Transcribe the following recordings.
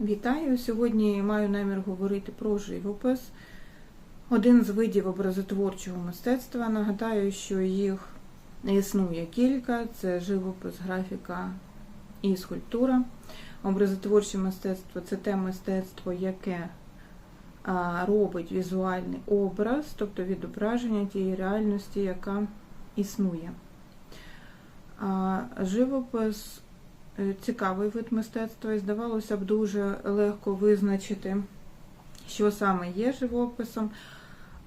Вітаю! Сьогодні маю намір говорити про живопис. Один з видів образотворчого мистецтва. Нагадаю, що їх існує кілька: це живопис, графіка і скульптура. Образотворче мистецтво це те мистецтво, яке робить візуальний образ, тобто відображення тієї реальності, яка існує. Живопис цікавий вид мистецтва, і здавалося б, дуже легко визначити, що саме є живописом.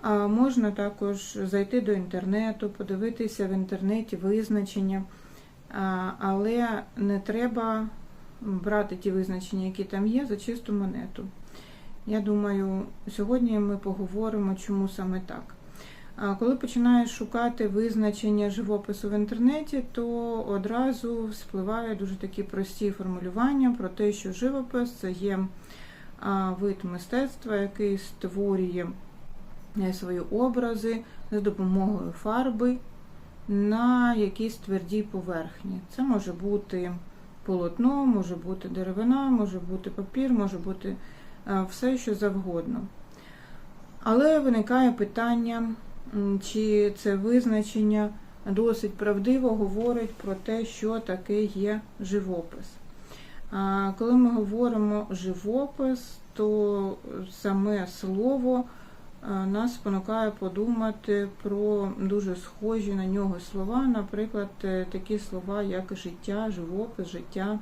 А можна також зайти до інтернету, подивитися в інтернеті визначення, але не треба брати ті визначення, які там є, за чисту монету. Я думаю, сьогодні ми поговоримо, чому саме так. Коли починаєш шукати визначення живопису в інтернеті, то одразу спливають дуже такі прості формулювання про те, що живопис це є вид мистецтва, який створює е, свої образи за допомогою фарби на якійсь твердій поверхні. Це може бути полотно, може бути деревина, може бути папір, може бути е, все, що завгодно. Але виникає питання, чи це визначення досить правдиво говорить про те, що таке є живопис. Коли ми говоримо живопис, то саме слово нас спонукає подумати про дуже схожі на нього слова, наприклад, е, такі слова, як життя, живопис, життя.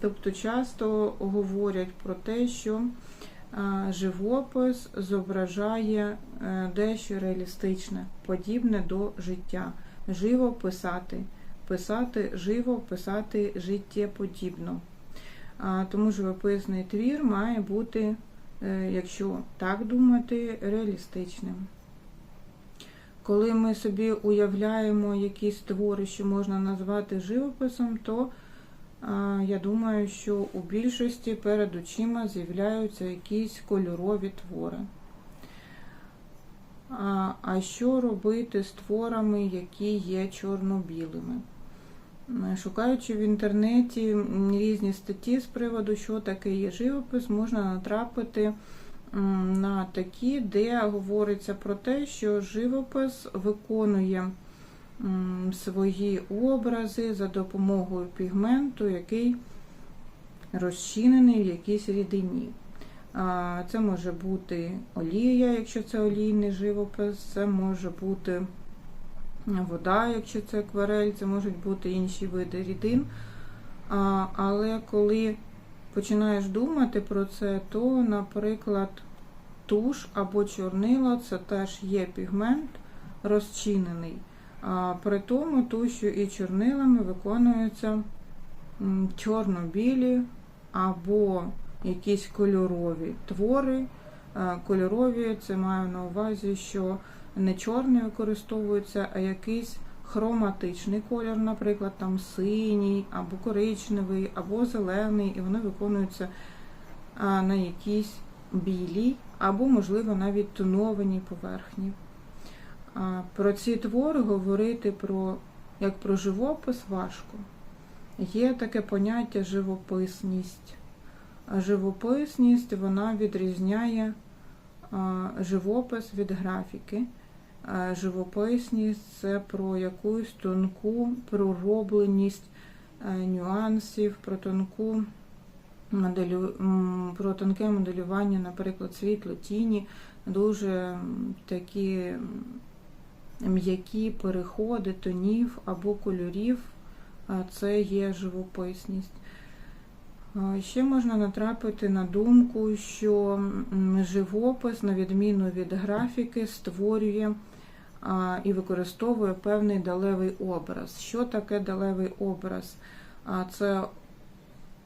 Тобто часто говорять про те, що живопис зображає е, дещо реалістичне, подібне до життя. Живо писати, писати живо, писати життєподібно. Тому живописний твір має бути, е, якщо так думати, реалістичним. Коли ми собі уявляємо якісь твори, що можна назвати живописом, то я думаю, що у більшості перед очима з'являються якісь кольорові твори. А, що робити з творами, які є чорно-білими? Шукаючи в інтернеті різні статті з приводу, що таке є живопис, можна натрапити на такі, де говориться про те, що живопис виконує свої образи за допомогою пігменту, який розчинений в якійсь рідині. Це може бути олія, якщо це олійний живопис, це може бути вода, якщо це акварель, це можуть бути інші види рідин. Але коли починаєш думати про це, то, наприклад, туш або чорнило це теж є пігмент розчинений. При тому тушю і чорнилами виконуються чорно-білі або якісь кольорові твори. Е, Кольорові це маю на увазі, що не чорний використовується, а якийсь хроматичний колір, наприклад, там синій, або коричневий, або зелений, і вони виконуються на якійсь білій, або, можливо, навіть тонованій поверхні. Про ці твори говорити про, як про живопис важко. Є таке поняття живописність. Живописність вона відрізняє живопис від графіки. Живописність це про якусь тонку проробленість е, нюансів, про тонку моделю, про тонке моделювання, наприклад, світло, тіні, дуже такі м'які переходи тонів або кольорів. Це є живописність. Ще можна натрапити на думку, що живопис, на відміну від графіки, створює і використовує певний далевий образ. Що таке далевий образ? Це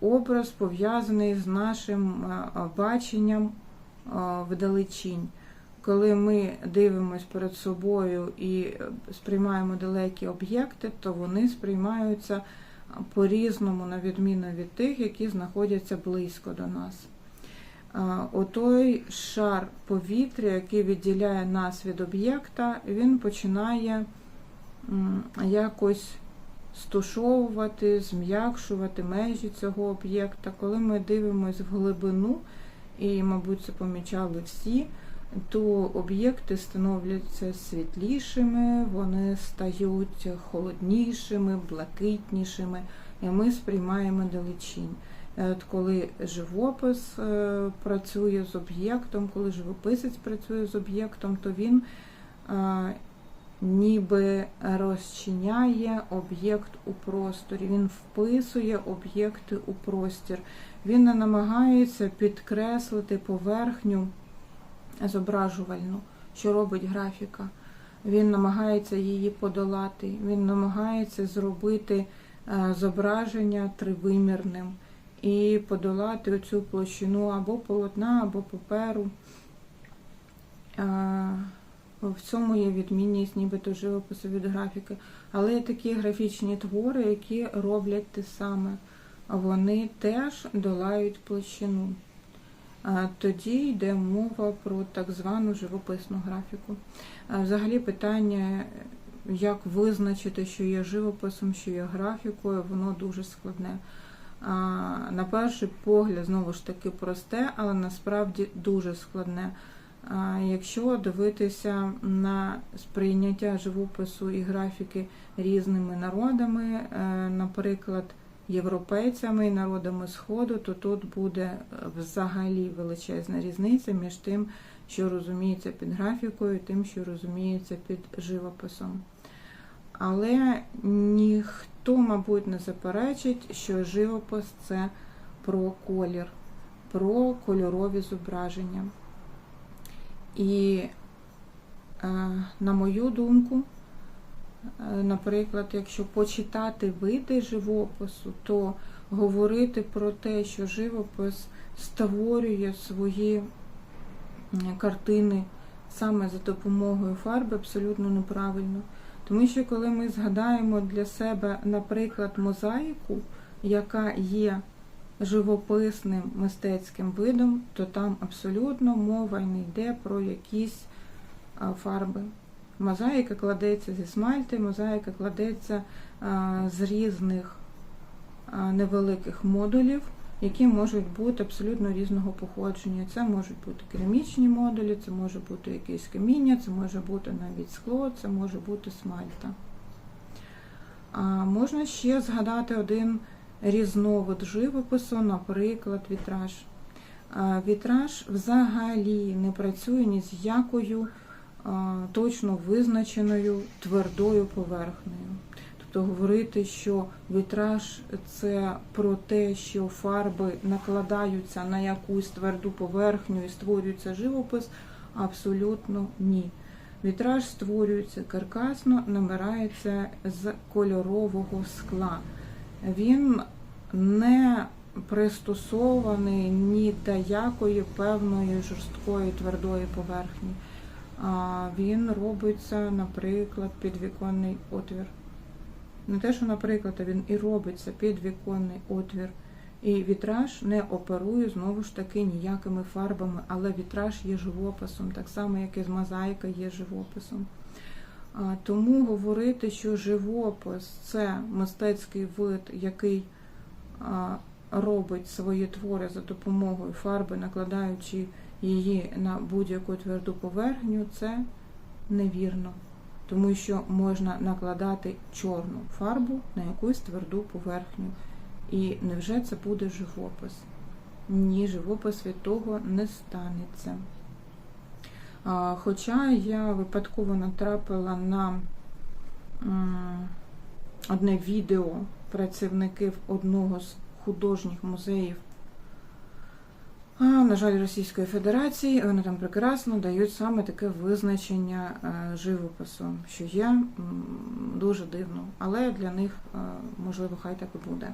образ пов'язаний з нашим баченням вдалечінь. Коли ми дивимося перед собою і сприймаємо далекі об'єкти, то вони сприймаються по-різному, на відміну від тих, які знаходяться близько до нас. Отой шар повітря, який відділяє нас від об'єкта, він починає якось стушовувати, зм'якшувати межі цього об'єкта. Коли ми дивимося в глибину, і, мабуть, це помічали всі, то об'єкти становляться світлішими, вони стають холоднішими, блакитнішими, і ми сприймаємо далечінь. Е, От коли живопис е, працює з об'єктом, коли живописець працює з об'єктом, то він е, ніби розчиняє об'єкт у просторі, він вписує об'єкти у простір. Він не намагається підкреслити поверхню зображувальну, що робить графіка. Він намагається її подолати, він намагається зробити е, зображення тривимірним і подолати оцю площину або полотна, або паперу. Е, В цьому є відмінність нібито живопису від графіки. Але є такі графічні твори, які роблять те саме. Вони теж долають площину. Тоді йде мова про так звану живописну графіку. Взагалі питання, як визначити, що є живописом, що є графікою, воно дуже складне. На перший погляд, знову ж таки, просте, але насправді дуже складне. Якщо дивитися на сприйняття живопису і графіки різними народами, е, наприклад, європейцями і народами Сходу, то тут буде е, взагалі величезна різниця між тим, що розуміється під графікою, і тим, що розуміється під живописом. Але ніхто, мабуть, не заперечить, що живопис це про колір, про кольорові зображення. І, е, на мою думку, наприклад, якщо почитати види живопису, то говорити про те, що живопис створює свої картини саме за допомогою фарби, абсолютно неправильно. Тому що коли ми згадаємо для себе, наприклад, мозаїку, яка є живописним мистецьким видом, то там абсолютно мова не йде про якісь фарби. Мозаїка кладеться зі смальти, мозаїка кладеться з різних невеликих модулів, які можуть бути абсолютно різного походження. Це можуть бути керамічні модулі, це може бути якесь каміння, це може бути навіть скло, це може бути смальта. Можна ще згадати один різновид живопису, наприклад, вітраж. Вітраж взагалі не працює ні з якою точно визначеною твердою поверхнею. Тобто говорити, що вітраж це про те, що фарби накладаються на якусь тверду поверхню і створюється живопис, абсолютно ні. Вітраж створюється каркасно, набирається з кольорового скла. Він не пристосований ні до якої певної жорсткої твердої поверхні. Він робиться, наприклад, підвіконний отвір. Не те, що, наприклад, він і робиться підвіконний отвір. І вітраж не оперує знову ж таки ніякими фарбами, але вітраж є живописом, так само, як і з мозаїка є живописом. Тому говорити, що живопис це мистецький вид, який робить свої твори за допомогою фарби, накладаючи її на будь-яку тверду поверхню, це невірно. Тому що можна накладати чорну фарбу на якусь тверду поверхню. І невже це буде живопис? Ні, живопис від того не станеться. Хоча я випадково натрапила на одне відео працівників одного з художніх музеїв, а, на жаль, Російської Федерації, вони там прекрасно дають саме таке визначення е, живопису, що є дуже дивно, але для них, е, можливо, хай так і буде.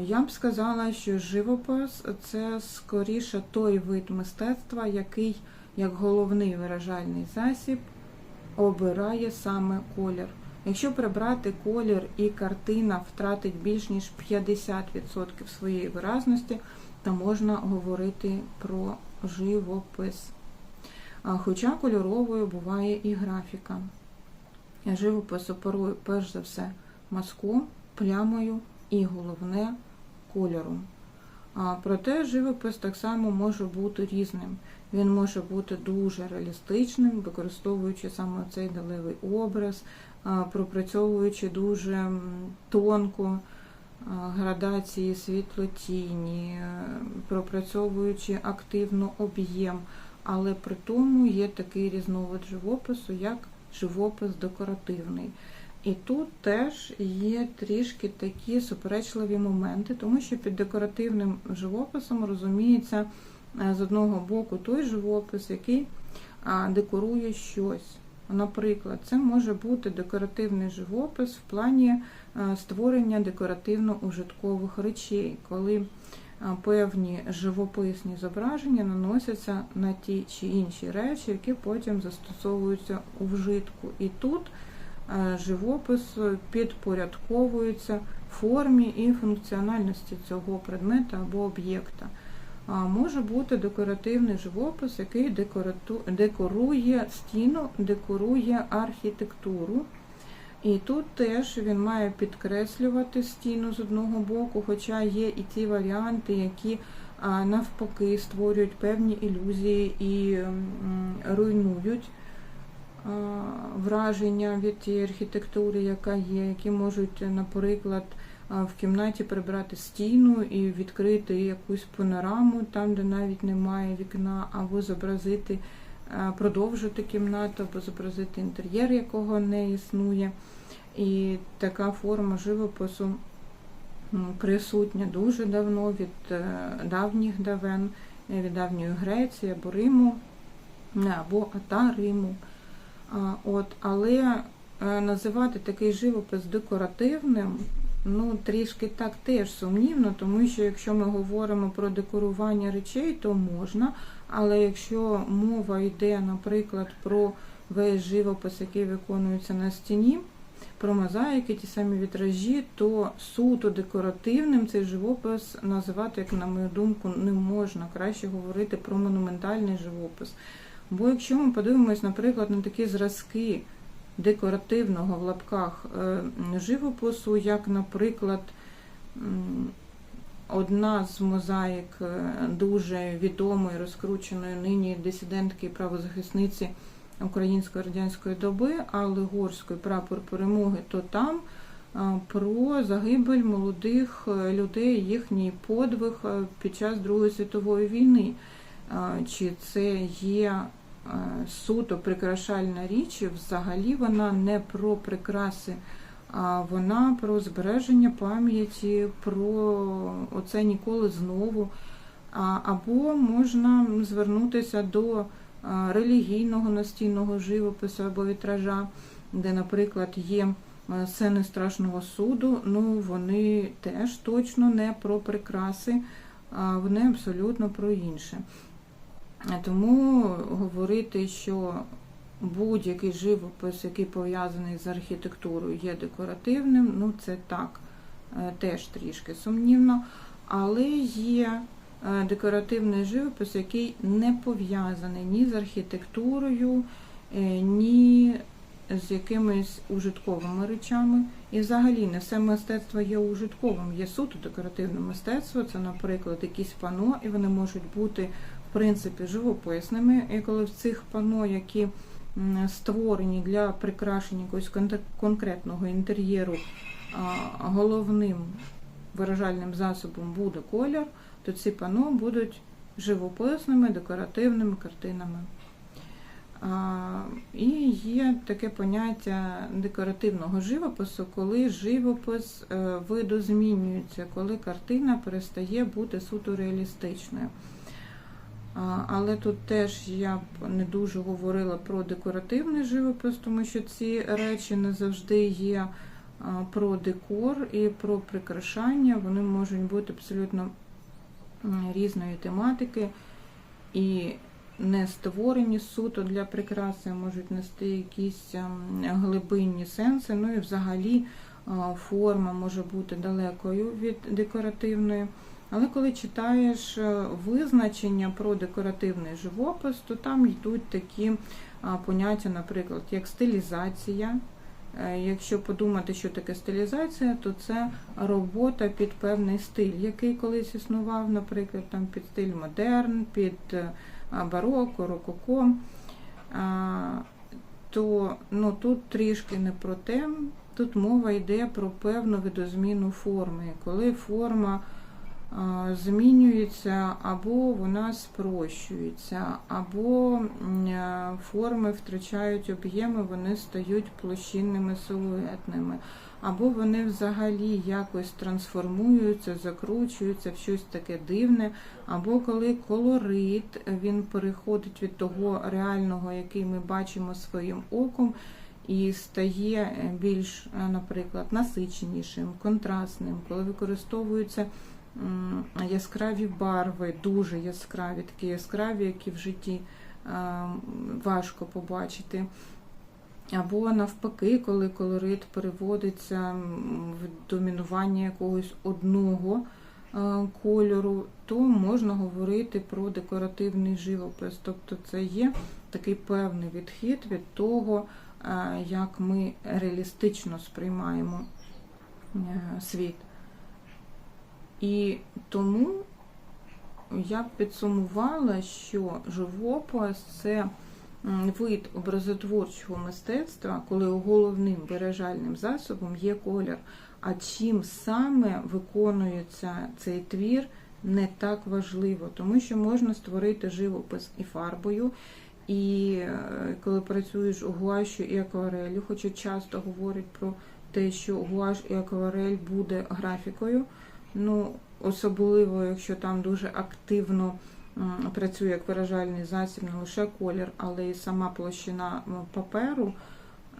Я б сказала, що живопис це скоріше той вид мистецтва, який як головний виражальний засіб обирає саме колір. Якщо прибрати колір і картина втратить більш ніж 50% своєї виразності, то можна говорити про живопис. Хоча кольоровою буває і графіка. Живопис оперує перш за все мазком, плямою і головне кольором. Проте живопис так само може бути різним. Він може бути дуже реалістичним, використовуючи саме цей далевий образ, пропрацьовуючи дуже тонко градації світло-тіні, е, пропрацьовуючи активно об'єм, але при тому є такий різновид живопису, як живопис декоративний. І тут теж є трішки такі суперечливі моменти, тому що під декоративним живописом розуміється е, з одного боку той живопис, який декорує щось. Наприклад, це може бути декоративний живопис в плані е, створення декоративно-ужиткових речей, коли е, певні живописні зображення наносяться на ті чи інші речі, які потім застосовуються у вжитку. І тут е, живопис підпорядковується формі і функціональності цього предмета або об'єкта. Може бути декоративний живопис, який декорує стіну, декорує архітектуру. І тут теж він має підкреслювати стіну з одного боку, хоча є і ті варіанти, які навпаки створюють певні ілюзії і руйнують враження від тієї архітектури, яка є, які можуть, наприклад, в кімнаті прибрати стіну і відкрити якусь панораму там, де навіть немає вікна, або зобразити, продовжити кімнату, або зобразити інтер'єр, якого не існує. І така форма живопису присутня дуже давно від е, давніх давен, від давньої Греції або Риму, або Ата Риму. От, але е, називати такий живопис декоративним, ну трішки так теж сумнівно, тому що якщо ми говоримо про декорування речей, то можна. Але якщо мова йде, наприклад, про весь живопис, який виконується на стіні, про мозаїки, ті самі вітражі, то суто декоративним цей живопис називати, як на мою думку, не можна. Краще говорити про монументальний живопис. Бо якщо ми подивимось, наприклад, на такі зразки декоративного в лапках е, живопису, як, наприклад, одна з мозаїк е, дуже відомої, розкрученої нині дисидентки і правозахисниці української радянської доби, Алли Горської прапор перемоги, то там про загибель молодих е, людей, їхній подвиг е, під час Другої світової війни. Чи це є е, суто прикрашальна річ, взагалі вона не про прикраси, а вона про збереження пам'яті, про оце ніколи знову. Або можна звернутися до релігійного настінного живопису або вітража, де, наприклад, є а, сцени страшного суду. Ну, вони теж точно не про прикраси, вони абсолютно про інше. Тому говорити, що будь-який живопис, який пов'язаний з архітектурою, є декоративним, ну це так, е, теж трішки сумнівно. Але є е, декоративний живопис, який не пов'язаний ні з архітектурою, е, ні з якимись ужитковими речами. І взагалі не все мистецтво є ужитковим, є суто декоративне мистецтво, це, наприклад, якісь пано, і вони можуть бути в принципі живописними. І коли в цих пано, які створені для прикрашення якогось конкретного інтер'єру, головним виражальним засобом буде колір, то ці пано будуть живописними декоративними картинами. І є таке поняття декоративного живопису, коли живопис е, видозмінюється, коли картина перестає бути суто реалістичною. Але тут теж я б не дуже говорила про декоративний живопис, тому що ці речі не завжди є про декор і про прикрашання. Вони можуть бути абсолютно різної тематики і не створені суто для прикраси, можуть нести якісь ем, глибинні сенси. Ну і взагалі форма може бути далекою від декоративної. Але коли читаєш е, визначення про декоративний живопис, то там йдуть такі поняття, наприклад, як стилізація, Е, Якщо подумати, що таке стилізація, то це робота під певний стиль, який колись існував, наприклад, там під стиль модерн, під е, бароко, рококо. То ну, тут трішки не про те, тут мова йде про певну видозміну форми, коли форма змінюється, або вона спрощується, або е, форми втрачають об'єми, вони стають площинними силуетними, або вони взагалі якось трансформуються, закручуються в щось таке дивне, або коли колорит він переходить від того реального, який ми бачимо своїм оком. І стає більш, е, наприклад, насиченішим, контрастним, коли використовуються яскраві барви, дуже яскраві, такі яскраві, які в житті важко побачити. Або навпаки, коли колорит переводиться в домінування якогось одного кольору, то можна говорити про декоративний живопис. Тобто це є такий певний відхід від того, як ми реалістично сприймаємо е, світ. І тому я б підсумувала, що живопис це вид образотворчого мистецтва, коли головним виражальним засобом є колір. А чим саме виконується цей твір, не так важливо, тому що можна створити живопис і фарбою. І е, коли працюєш у гуашю і акварелі, хоча часто говорять про те, що гуаш і акварель буде графікою, ну особливо, якщо там дуже активно працює як виражальний засіб, не лише колір, але й сама площина паперу.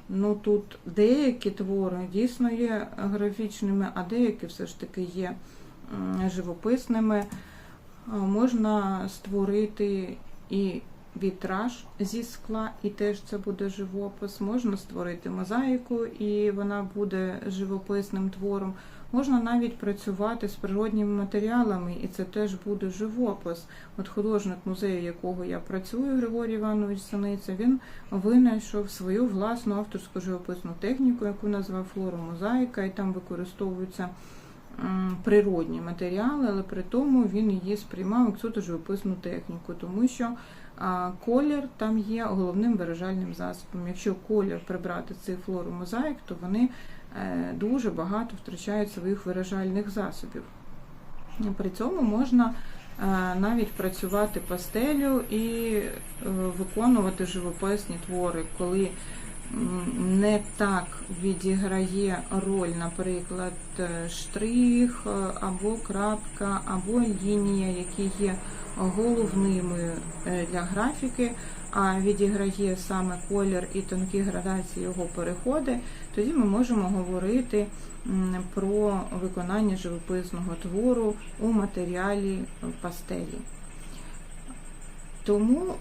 Ну тут деякі твори дійсно є графічними, а деякі все ж таки є живописними. Можна створити і вітраж зі скла, і теж це буде живопис. Можна створити мозаїку, і вона буде живописним твором. Можна навіть працювати з природніми матеріалами, і це теж буде живопис. От художник музею, якого я працюю, Григорій Іванович Саниця, він винайшов свою власну авторську живописну техніку, яку назвав флоромозаїка, і там використовуються природні матеріали, але при тому він її сприймав як суто живописну техніку, тому що колір там є головним виражальним засобом. Якщо колір прибрати цей флоромозаїк, то вони е, дуже багато втрачають своїх виражальних засобів. При цьому можна е, навіть працювати пастелю і е, виконувати живописні твори, коли не так відіграє роль, наприклад, е, штрих е, або крапка, або лінія, які є головними е, для графіки, а відіграє саме колір і тонкі градації його переходи, тоді ми можемо говорити про виконання живописного твору у матеріалі пастелі. Тому,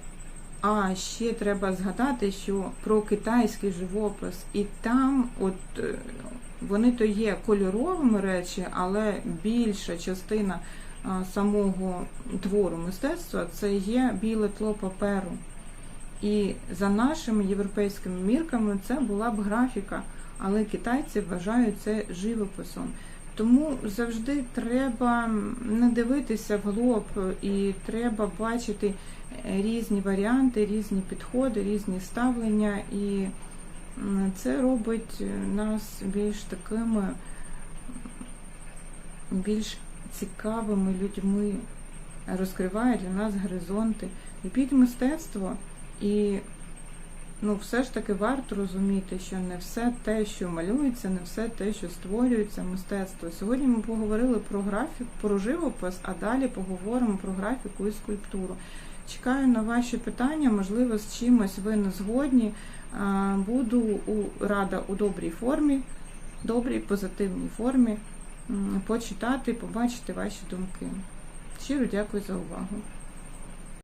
а ще треба згадати, що про китайський живопис і там, от е, вони то є кольоровими речі, але більша частина самого твору мистецтва це є біле тло паперу. І за нашими європейськими мірками це була б графіка, але китайці вважають це живописом. Тому завжди треба не дивитися вглоб і треба бачити різні варіанти, різні підходи, різні ставлення. І це робить нас більш такими більш цікавими людьми, розкриває для нас горизонти. Любіть мистецтво і ну, все ж таки варто розуміти, що не все те, що малюється, не все те, що створюється, мистецтво. Сьогодні ми поговорили про графік, про живопис, а далі поговоримо про графіку і скульптуру. Чекаю на ваші питання, можливо, з чимось ви не згодні. Буду рада у добрій формі, добрій, позитивній формі почитати, побачити ваші думки. Щиро дякую за увагу.